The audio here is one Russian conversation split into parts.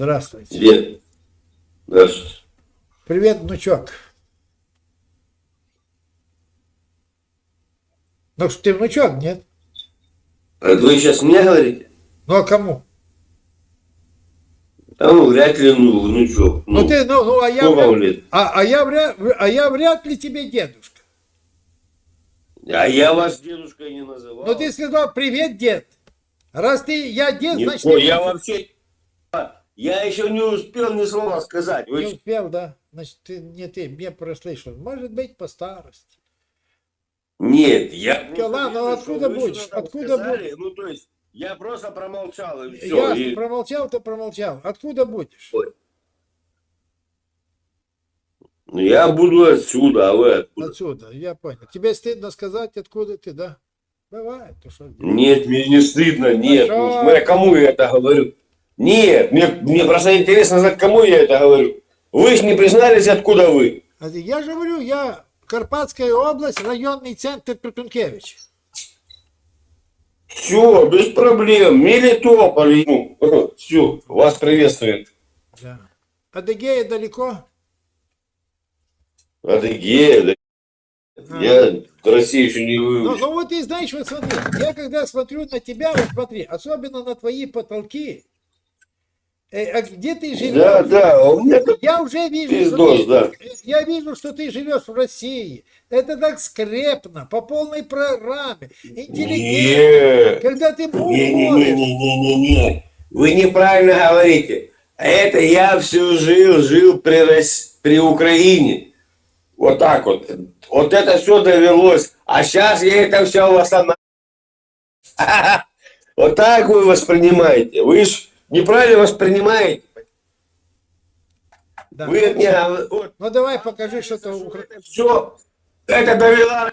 Здравствуйте. Дед. Здравствуйте. Привет, внучок. Ну что, ты внучок, нет? А вы сейчас мне говорите? Ну а кому? А ну, вряд ли, ну, внучок. Ну, ты, ну, ну, а я, вряд, лет? а, а, я вряд, а я вряд ли тебе дедушка. А я вас дедушкой не называл. Ну ты сказал, привет, дед. Раз ты, я дед, Не значит, я вообще... Я еще не успел ни слова сказать. Вы не успел, да? Значит, ты не ты, мне прослышал. Может быть, по старости. Нет, я... Да ладно, вижу, откуда вы будешь? Откуда сказали. Ну, то есть, я просто промолчал, и все. я И... промолчал, то промолчал. Откуда будешь? Ну, я буду отсюда, а вы откуда? Отсюда, я понял. Тебе стыдно сказать, откуда ты, да? Бывает, то что? Нет, мне не стыдно, нет. Ну, смотря кому я это говорю. Нет, мне, мне просто интересно знать, кому я это говорю. Вы же не признались, откуда вы. А Я же говорю, я Карпатская область, районный центр Петункевич. Все, без проблем. Мелитополь. Ну, все, вас приветствует. Да. Адыгея далеко? Адыгея, да. Я в России еще не Ну, выучил. ну вот ты знаешь, вот смотри, я когда смотрю на тебя, вот смотри, особенно на твои потолки, э, а где ты живешь? Да, да, а у меня тут Я уже вижу, пиздос, что да. ты, я вижу, что ты живешь в России. Это так скрепно, по полной программе, интеллигентно. Когда ты Не-не-не-не-не-не. Вы неправильно говорите. Это я все жил, жил при, Рос- при Украине. Вот так вот. Вот это все довелось. А сейчас я это все восстанавливаю. Вот так вы воспринимаете. Вы же неправильно воспринимаете. Да. Вы это не говорите. Вот Ну давай покажи что-то. укра- это все. Это довела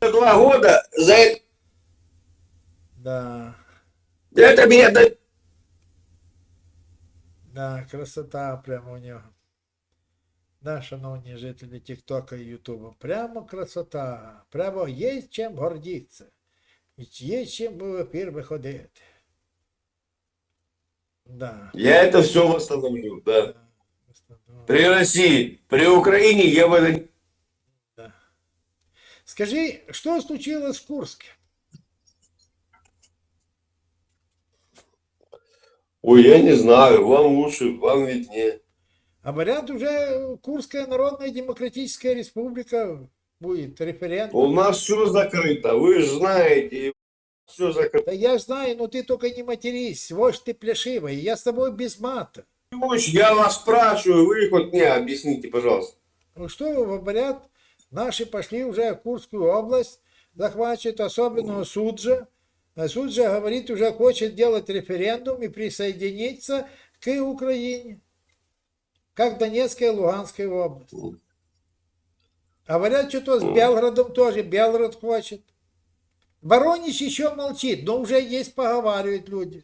два года. За это, Да, это меня до- да, красота прямо у нього. Да, шановні жителі Тіктока і Ютуба, прямо красота, прямо є чим гордитися. І є чим в ефір виходити. Да. Я это все восстановлю, да. При России, при Украине я в это... да. Скажи, что случилось в Курске? Ой, я не знаю, вам лучше, вам виднее. А говорят, уже Курская Народная Демократическая Республика будет референдум. У нас все закрыто, вы же знаете, все закрыто. Да я знаю, но ты только не матерись, вось ты плешивый, я с тобой без мата. Я вас спрашиваю, вы хоть мне объясните, пожалуйста. Ну что, говорят, наши пошли уже в Курскую область, захватывают особенного Суджа. А Суджа говорит, уже хочет делать референдум и присоединиться к Украине, как Донецкая и Луганская область. А говорят, что-то с Белгородом тоже, Белгород хочет. Воронеж еще молчит, но уже есть поговаривают люди.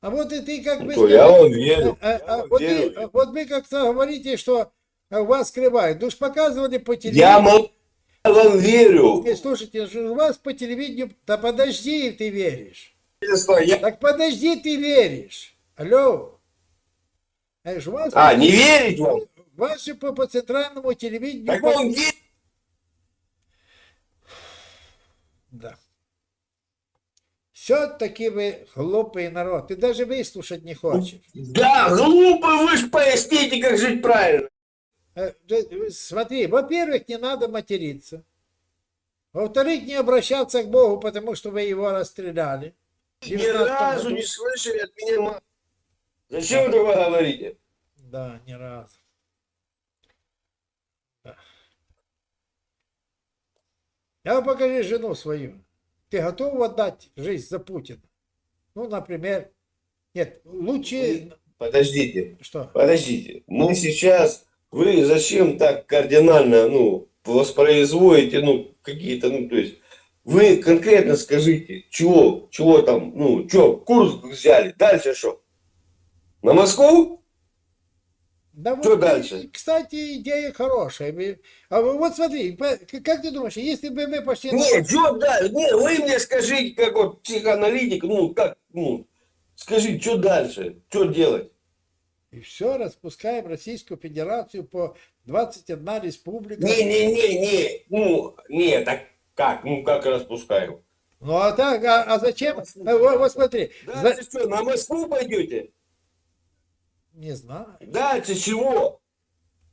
А вот и ты как бы... То я вам верю. А, я а вам вот, верю. вы, вот вы как-то говорите, что вас скрывают. Ну показывали по Я телевидению. мол- я вам верю. Э, Слушайте, вас по телевидению... Да подожди, ты веришь. Я- Так подожди, ты веришь. Алло. Э, А, не верить вам? Же по, по центральному телевидению... Так он верит. Да. Все-таки вы глупый народ. Ты даже выслушать не хочешь. Да, глупо, вы же поясните, как жить правильно. Э, Смотри, во-первых, не надо материться. Во-вторых, не обращаться к Богу, потому что вы его расстреляли. В Ни 19 разу году. не слышали от меня Зачем вы говорите? Да, ни разу. А покажи жену свою. Ты готов отдать жизнь за Путина? Ну, например, нет, лучше... Подождите. Что? Подождите, мы сейчас, вы зачем так кардинально, ну, воспроизводите, ну, какие-то, ну, то есть, вы конкретно скажите, чего, чего там, ну, что, курс взяли, дальше что? На Москву? Да Что вот, дальше? Кстати, идея хорошая. А вот смотри, как ты думаешь, если бы мы пошли... на- Не, что дальше? Не, вы мне скажите, как вот психоаналитик, ну, как, ну, скажите, что дальше? Что делать? И все, распускаем Российскую Федерацию по 21 республика. Не-не-не-не, ну, не, так как, ну, как распускаем? Ну а так, а, а зачем? Вот, вот смотри, за- Дальше что, на Москву пойдете? Не знаю. Дальше чего?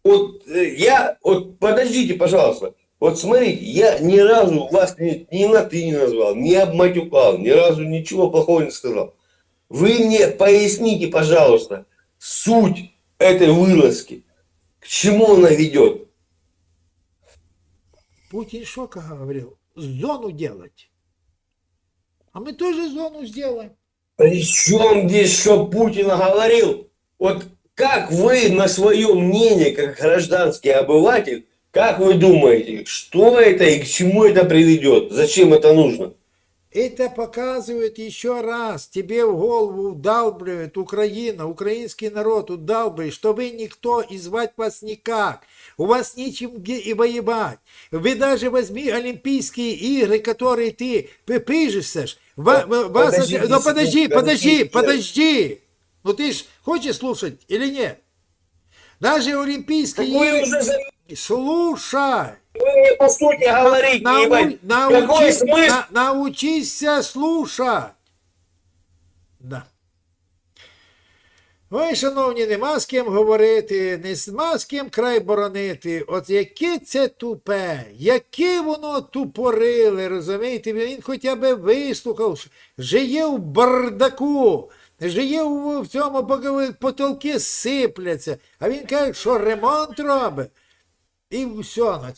Вот э, я, вот подождите, пожалуйста. Вот смотрите, я ни разу вас ни, ни на ты не назвал, не обматюкал, ни разу ничего плохого не сказал. Вы мне поясните, пожалуйста, суть этой вылазки. К чему она ведет? Путин что как говорил? Зону делать. А мы тоже зону сделаем. Причем здесь что Путин говорил? Вот как вы на свое мнение, как гражданский обыватель, как вы думаете, что это и к чему это приведет? Зачем это нужно? Это показывает еще раз, тебе в голову удалбливает Украина, украинский народ удалбливает, что вы никто и звать вас никак. У вас нечем и воевать. Вы даже возьми Олимпийские игры, которые ты пыжишься. ж. Ва- ва- вас- ну подожди, подожди, подождите. подожди. Ну ты ж хочешь слушать или нет? Даже Олимпийские Так вы игры... уже за- Слушай. Вы мне по сути говорите, Нау- ебать. научи- Какой смысл? на- научися слушать. Да. Ой, шановні, нема з ким говорити, нема з ким край боронити. От яке це тупе, яке воно тупориле, розумієте? Він хоча б вислухав, жиє в бардаку, жиє в, в цьому, поки потолки сипляться, а він каже, що ремонт робить. І все. на